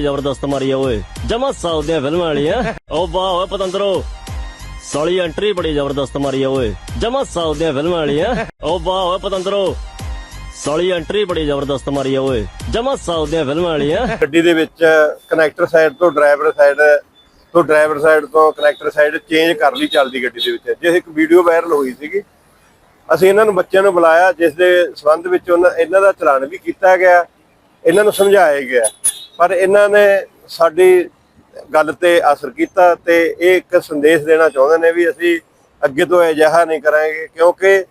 ਬੜੀ ਜ਼ਬਰਦਸਤ ਮਾਰੀ ਆ ਓਏ। ਜਮਾ ਸਾਊਥ ਦੀਆਂ ਫਿਲਮਾਂ ਵਾਲੀਆਂ। ਓ ਵਾਹ ਓਏ ਪਤੰਦਰੋ। ਸਾਲੀ ਐਂਟਰੀ ਬੜੀ ਜ਼ਬਰਦਸਤ ਮਾਰੀ ਆ ਓਏ। ਜਮਾ ਸਾਊਥ ਦੀਆਂ ਫਿਲਮਾਂ ਵਾਲੀਆਂ। ਓ ਵਾਹ ਓਏ ਪਤੰਦਰੋ। ਸਾਲੀ ਐਂਟਰੀ ਬੜੀ ਜ਼ਬਰਦਸਤ ਮਾਰੀ ਆ ਓਏ। ਜਮਾ ਸਾਊਥ ਦੀਆਂ ਫਿਲਮਾਂ ਵਾਲੀਆਂ। ਗੱਡੀ ਦੇ ਵਿੱਚ ਕਨੈਕਟਰ ਸਾਈਡ ਤੋਂ ਡਰਾਈਵਰ ਸਾਈਡ ਤੋਂ ਡਰਾਈਵਰ ਸਾਈਡ ਤੋਂ ਕਨੈਕਟਰ ਸਾਈਡ ਚੇਂਜ ਕਰ ਲਈ ਚੱਲਦੀ ਗੱਡੀ ਦੇ ਵਿੱਚ। ਜਿਸ ਇੱਕ ਵੀਡੀਓ ਵਾਇਰਲ ਹੋਈ ਸੀਗੀ, ਅਸੀਂ ਇਹਨਾਂ ਨੂੰ ਬੱਚਿਆਂ ਨੂੰ ਬੁਲਾਇਆ, ਜਿਸ ਦੇ ਸਬੰਧ ਵਿੱਚ ਉਹਨਾਂ ਇਹਨਾਂ ਦਾ ਚਲਾਨ ਵੀ ਕੀਤਾ ਗਿਆ, ਇਹਨਾਂ ਨੂੰ ਸਮਝਾਇਆ ਗਿਆ। ਪਰ ਇਹਨਾਂ ਨੇ ਸਾਡੀ ਗੱਲ ਤੇ ਅਸਰ ਕੀਤਾ ਤੇ ਇਹ ਇੱਕ ਸੰਦੇਸ਼ ਦੇਣਾ ਚਾਹੁੰਦੇ ਨੇ ਵੀ ਅਸੀਂ ਅੱਗੇ ਤੋਂ ਅਜਿਹਾ ਨਹੀਂ ਕਰਾਂਗੇ, ਕਿਉਂਕਿ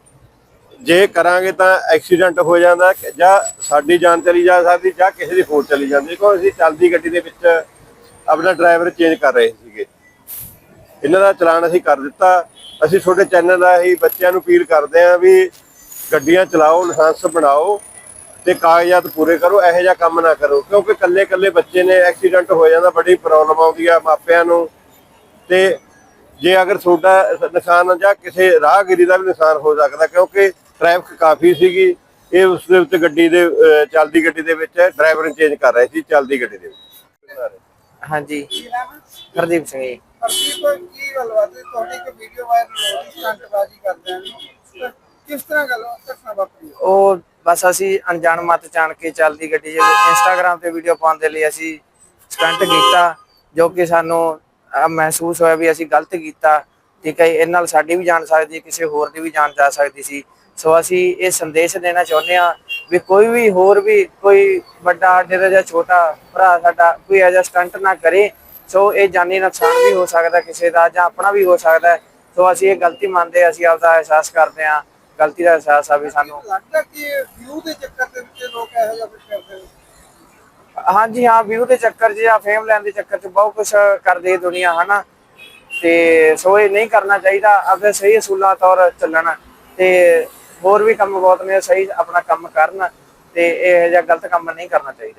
ਜੇ ਕਰਾਂਗੇ ਤਾਂ ਐਕਸੀਡੈਂਟ ਹੋ ਜਾਂਦਾ, ਜਾਂ ਸਾਡੀ ਜਾਨ ਚਲੀ ਜਾ ਸਕਦੀ, ਜਾਂ ਕਿਸੇ ਦੀ ਹੋਰ ਚਲੀ ਜਾਂਦੀ, ਕਿਉਂਕਿ ਅਸੀਂ ਚੱਲਦੀ ਗੱਡੀ ਦੇ ਵਿੱਚ ਆਪਣਾ ਡਰਾਈਵਰ ਚੇਂਜ ਕਰ ਰਹੇ ਸੀਗੇ। ਇਹਨਾਂ ਦਾ ਚਲਾਨ ਅਸੀਂ ਕਰ ਦਿੱਤਾ। ਅਸੀਂ ਤੁਹਾਡੇ ਚੈਨਲ ਦਾ ਹੀ ਬੱਚਿਆਂ ਨੂੰ ਅਪੀਲ ਕਰਦੇ ਹਾਂ ਵੀ ਗੱਡੀਆਂ ਚਲਾਓ, ਲਾਇਸੈਂਸ ਬਣਾਓ। ਤੇ ਕਾਗਜ਼ਾਤ ਪੂਰੇ ਕਰੋ ਇਹੋ ਜਿਹਾ ਕੰਮ ਨਾ ਕਰੋ ਕਿਉਂਕਿ ਕੱਲੇ ਕੱਲੇ ਬੱਚੇ ਨੇ ਐਕਸੀਡੈਂਟ ਹੋ ਜਾਂਦਾ ਬੜੀ ਪ੍ਰੋਬਲਮ ਆਉਂਦੀ ਆ ਮਾਪਿਆਂ ਨੂੰ। ਤੇ ਜੇ ਅਗਰ ਤੁਹਾਡਾ ਨੁਕਸਾਨ ਜਾਂ ਕਿਸੇ ਰਾਹਗੀਰੀ ਦਾ ਵੀ ਨੁਕਸਾਨ ਹੋ ਸਕਦਾ ਕਿਉਂਕਿ ਟ੍ਰੈਫਿਕ ਕਾਫੀ ਸੀਗੀ ਇਹ ਉਸ ਦੇ ਉੱਤੇ ਗੱਡੀ ਦੇ ਚੱਲਦੀ ਗੱਡੀ ਦੇ ਵਿੱਚ ਡਰਾਈਵਰ ਨੂੰ ਚੇਂਜ ਕਰ ਰਹੇ ਸੀ ਚੱਲਦੀ ਗੱਡੀ ਦੇ ਵਿੱਚ। ਹਾਂਜੀ। ਹਰਦੀਪ ਸਿੰਘ ਜੀ। ਹਰਦੀਪ ਕੀ ਗੱਲਬਾਤ ਹੈ ਤੁਹਾਡੀ ਇੱਕ ਵੀਡੀਓ ਵਾਇਰਲ ਹੋ ਰਹੀ ਸਟੰਟਬਾਜ਼ੀ ਕਰਦੇ ਨੇ ਕਿਸ ਤਰ੍ਹਾਂ ਗੱਲ ਦੱਸਣਾ ਵਾਪਰੀ ਉਹ ਬਸ ਅਸੀਂ ਅਣਜਾਣ ਮਤ ਜਾਣ ਕੇ ਚੱਲਦੀ ਗੱਡੀ 'ਚ ਇੰਸਟਾਗ੍ਰam ਤੇ ਵੀਡੀਓ ਪਾਉਣ ਦੇ ਲਈ ਅਸੀਂ ਸਟੰਟ ਕੀਤਾ ਜੋ ਕਿ ਸਾਨੂੰ ਅਹ, ਮਹਿਸੂਸ ਹੋਇਆ ਵੀ ਅਸੀਂ ਗਲਤ ਕੀਤਾ। ਠੀਕ ਹੈ ਜੀ, ਇਹ ਨਾਲ ਸਾਡੀ ਵੀ ਜਾਨ ਸਕਦੀ ਹੈ, ਕਿਸੇ ਹੋਰ ਦੀ ਵੀ ਜਾਨ ਜਾ ਸਕਦੀ ਸੀ। ਸੋ ਅਸੀਂ ਇਹ ਸੰਦੇਸ਼ ਦੇਣਾ ਚਾਹੁੰਦੇ ਹਾਂ ਵੀ ਕੋਈ ਵੀ ਹੋਰ ਵੀ ਕੋਈ ਵੱਡਾ ਸਾਡੇ ਦਾ ਜਾਂ ਛੋਟਾ ਭਰਾ ਸਾਡਾ ਕੋਈ ਇਹੋ ਜਿਹਾ ਸਟੰਟ ਨਾ ਕਰੇ ਸੋ ਇਹ ਜਾਨੀ ਨੁਕਸਾਨ ਵੀ ਹੋ ਸਕਦਾ ਕਿਸੇ ਦਾ ਜਾਂ ਆਪਣਾ ਵੀ ਹੋ ਸਕਦਾ। ਹੈ। ਸੋ ਅਸੀਂ ਇਹ ਗਲਤੀ ਮੰਨਦੇ ਹਾਂ, ਅਸੀਂ ਆਪਦਾ ਅਹਿਸਾਸ ਕਰਦੇ ਹਾਂ। ਗਲਤੀ ਦਾ ਅਹਿਸਾਸ ਆ ਵੀ ਸਾਨੂੰ। ਲੱਗਦਾ ਕਿ ਵਿਊ ਦੇ ਚੱਕਰ ਦੇ ਵਿੱਚ ਲੋਕ ਇਹੋ ਜਿਹਾ ਕੁਝ ਕਰਦੇ ਨੇ? ਹਾਂਜੀ ਹਾਂ ਵਿਊ ਦੇ ਚੱਕਰ 'ਚ ਜਾਂ ਫੇਮ ਲੈਣ ਦੇ ਚੱਕਰ 'ਚ ਬਹੁਤ ਕੁਝ ਕਰਦੀ ਦੁਨੀਆ ਹਨਾ? ਤੇ ਸੋ ਇਹ ਨਹੀਂ ਕਰਨਾ ਚਾਹੀਦਾ ਆਪਣੇ ਸਹੀ ਅਸੂਲਾਂ ਤੌਰ ਚੱਲਣਾ ਤੇ ਹੋਰ ਵੀ ਕੰਮ ਬਹੁਤ ਨੇ ਸਹੀ ਆਪਣਾ ਕੰਮ ਕਰਨ ਤੇ ਇਹ ਜਿਹਾ ਗਲਤ ਕੰਮ ਨਹੀਂ ਕਰਨਾ ਚਾਹੀਦਾ।